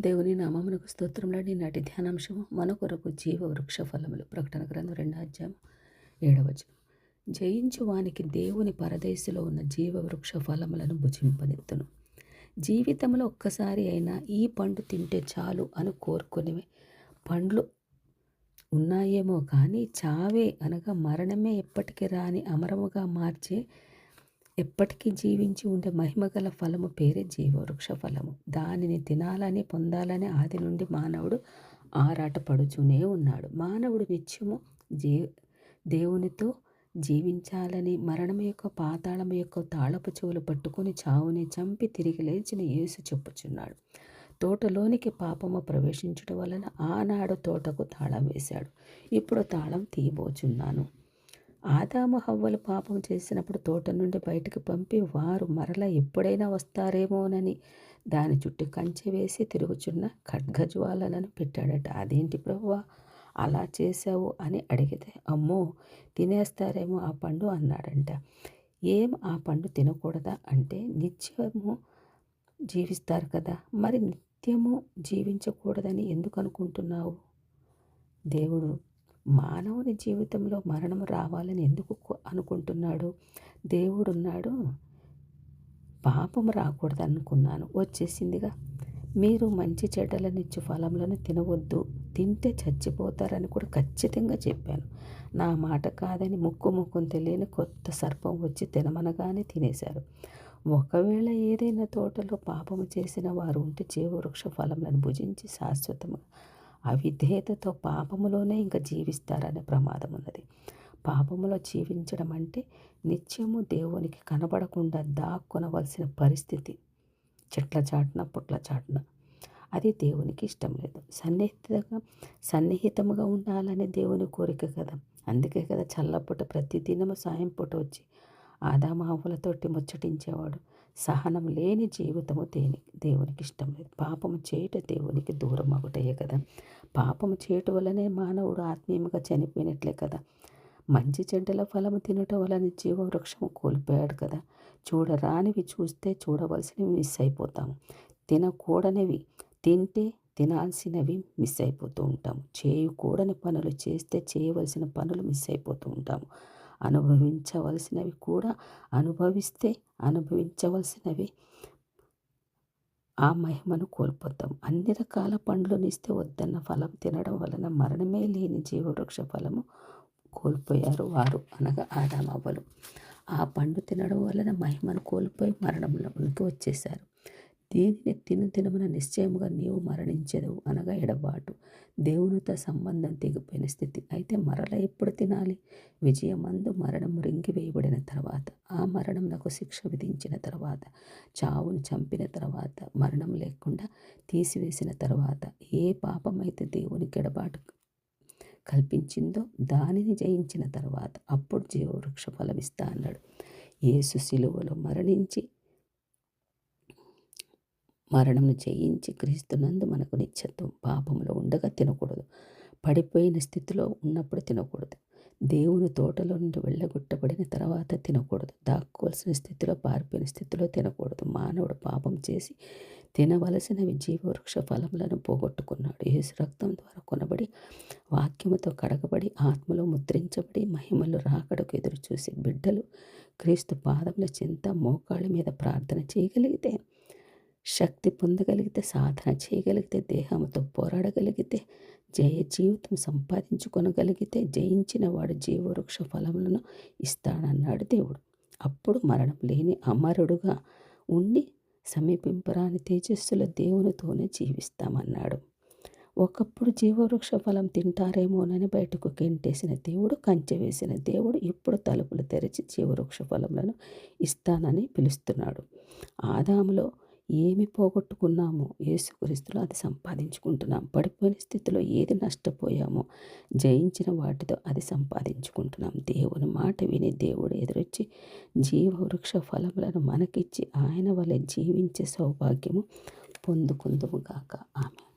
దేవుని నామమునకు స్తోత్రంలోని నాటి ధ్యానాంశము మన కొరకు జీవ వృక్ష ఫలములు. ప్రకటన గ్రంథం రెండో అధ్యాయం ఏడవచనం జయించు వానికి దేవుని పరదేశిలో ఉన్న జీవ వృక్ష ఫలములను భుజింపనెత్తును. జీవితంలో ఒక్కసారి అయినా ఈ పండు తింటే చాలు అని కోరుకునేవి. పండ్లు ఉన్నాయేమో కానీ చావే అనగా మరణమే ఎప్పటికీ రాని అమరముగా మార్చే ఎప్పటికీ జీవించి ఉండే మహిమగల ఫలము పేరే జీవవృక్ష ఫలము. దానిని తినాలని పొందాలని ఆది నుండి మానవుడు ఆరాటపడుచునే ఉన్నాడు. మానవుడు నిత్యము జీ దేవునితో జీవించాలని మరణం యొక్క పాతాళం యొక్క తాళపు చెవులు పట్టుకుని చావుని చంపి తిరిగి లేచిన యేసు చెప్పుచున్నాడు. తోటలోనికి పాపము ప్రవేశించడం వలన ఆనాడు తోటకు తాళం వేశాడు. ఇప్పుడు తాళం తీయబోచున్నాను. ఆదాము హవ్వలు పాపం చేసినప్పుడు తోట నుండి బయటకు పంపి వారు మరల ఎప్పుడైనా వస్తారేమోనని దాని చుట్టూ కంచె వేసి తిరుగుచున్న ఖడ్గజ్వాలలను పెట్టాడట. అదేంటి ప్రభువా అలా చేశావు? అని అడిగితే అమ్మో తినేస్తారేమో ఆ పండు అన్నాడంట. ఏం? ఆ పండు తినకూడదా? అంటే నిత్యము జీవిస్తారు కదా మరి నిత్యము జీవించకూడదని ఎందుకు అనుకుంటున్నావు? దేవుడు మానవుని జీవితంలో మరణం రావాలని ఎందుకు అనుకుంటున్నాడు? దేవుడున్నాడు. పాపం రాకూడదు అనుకున్నాను వచ్చేసిందిగా. మీరు మంచి చెడ్డలనిచ్చు ఫలంలను తినవద్దు. తింటే చచ్చిపోతారని కూడా ఖచ్చితంగా చెప్పాను. నా మాట కాదని ముక్కు ముక్కును తెలియని కొత్త సర్పం వచ్చి తినమనగానే తినేశారు. ఒకవేళ ఏదైనా తోటలో పాపము చేసిన వారు ఉంటే జీవవృక్ష ఫలములను భుజించి శాశ్వతంగా అవిధేయతతో పాపములోనే ఇంకా జీవిస్తారనే ప్రమాదం ఉన్నది. పాపములో జీవించడం అంటే నిత్యము దేవునికి కనబడకుండా దాక్కునవలసిన పరిస్థితి. చెట్ల చాటున పుట్ల చాటున. అది దేవునికి ఇష్టం లేదు. సన్నిహితంగా సన్నిహితముగా ఉండాలనే దేవుని కోరిక కదా. అందుకే కదా చల్లపూట ప్రతి దినము సాయం పూట వచ్చి ఆదామావులతోటి ముచ్చటించేవాడు. సహనం లేని జీవితము దేని దేవునికి ఇష్టం లేదు. పాపము చేయట దేవునికి దూరం ఒకటే కదా. పాపము చేయటం వల్లనే మానవుడు ఆత్మీయంగా చనిపోయినట్లే కదా. మంచి చెడ్డల ఫలము తినటం వలన జీవవృక్షము కోల్పోయాడు కదా. చూడరానివి చూస్తే చూడవలసినవి మిస్ అయిపోతాము. తినకూడనివి తింటే తినాల్సినవి మిస్ అయిపోతూ ఉంటాము. చేయకూడని పనులు చేస్తే చేయవలసిన పనులు మిస్ అయిపోతూ ఉంటాము. అనుభవించవలసినవి కూడా అనుభవిస్తే అనుభవించవలసినవి. ఆ మహిమను కోల్పోతాం. అన్ని రకాల పండ్లునిస్తే వద్దన్న ఫలం తినడం వలన మరణమే లేని జీవవృక్ష ఫలము కోల్పోయారు వారు అనగా ఆదామవ్వలు ఆ పండు తినడం వలన మహిమను కోల్పోయి మరణంలోనికి వచ్చేశారు. దీనిని తిను తినమున నిశ్చయముగా నీవు మరణించదు అనగా ఎడబాటు. దేవునితో సంబంధం తెగిపోయిన స్థితి. అయితే మరల ఎప్పుడు తినాలి? విజయమందు మరణం రింగివేయబడిన తర్వాత. ఆ మరణం నాకు శిక్ష విధించిన తర్వాత చావును చంపిన తర్వాత మరణం లేకుండా తీసివేసిన తర్వాత ఏ పాపమైతే దేవుని గడబాటు కల్పించిందో దానిని జయించిన తర్వాత అప్పుడు జీవవృక్ష ఫలమిస్తా అన్నాడు. యేసు శిలువలో మరణించి మరణమును జయించి క్రీస్తునందు మనకు నిత్యత్వం పాపంలో ఉండగా తినకూడదు. పడిపోయిన స్థితిలో ఉన్నప్పుడు తినకూడదు. దేవుని తోటలో నుండి వెళ్ళగొట్టబడిన తర్వాత తినకూడదు. దాక్కోవలసిన స్థితిలో పారిపోయిన స్థితిలో తినకూడదు. మానవుడు పాపం చేసి తినవలసినవి జీవవృక్ష ఫలములను పోగొట్టుకున్నాడు. యేసు రక్తం ద్వారా కొనబడి వాక్యముతో కడగబడి ఆత్మలో ముద్రించబడి మహిమలు రాకడకు ఎదురు చూసి బిడ్డలు క్రీస్తు పాదముల చింత మోకాళ్ళ మీద ప్రార్థన చేయగలిగితే శక్తి పొందగలిగితే సాధన చేయగలిగితే దేహంతో పోరాడగలిగితే జయ జీవితం సంపాదించుకొనగలిగితే జయించిన వాడు జీవవృక్ష ఫలములను ఇస్తాడన్నాడు దేవుడు. అప్పుడు మరణం లేని అమరుడుగా ఉండి సమీపింపరాని తేజస్సుల దేవునితోనే జీవిస్తామన్నాడు. ఒకప్పుడు జీవవృక్ష ఫలం తింటారేమోనని బయటకు గెంటేసిన దేవుడు కంచె వేసిన దేవుడు ఇప్పుడు తలుపులు తెరిచి జీవవృక్ష ఫలములను ఇస్తానని పిలుస్తున్నాడు. ఆదాములో ఏమి పోగొట్టుకున్నామో యేసుక్రీస్తులో అది సంపాదించుకుంటున్నాం. పడిపోయిన స్థితిలో ఏది నష్టపోయామో జయించిన వాటితో అది సంపాదించుకుంటున్నాం. దేవుని మాట విని దేవుడు ఎదురొచ్చి జీవవృక్ష ఫలములను మనకిచ్చి ఆయన వల్ల జీవించే సౌభాగ్యము పొందుకుందుము గాక. ఆమె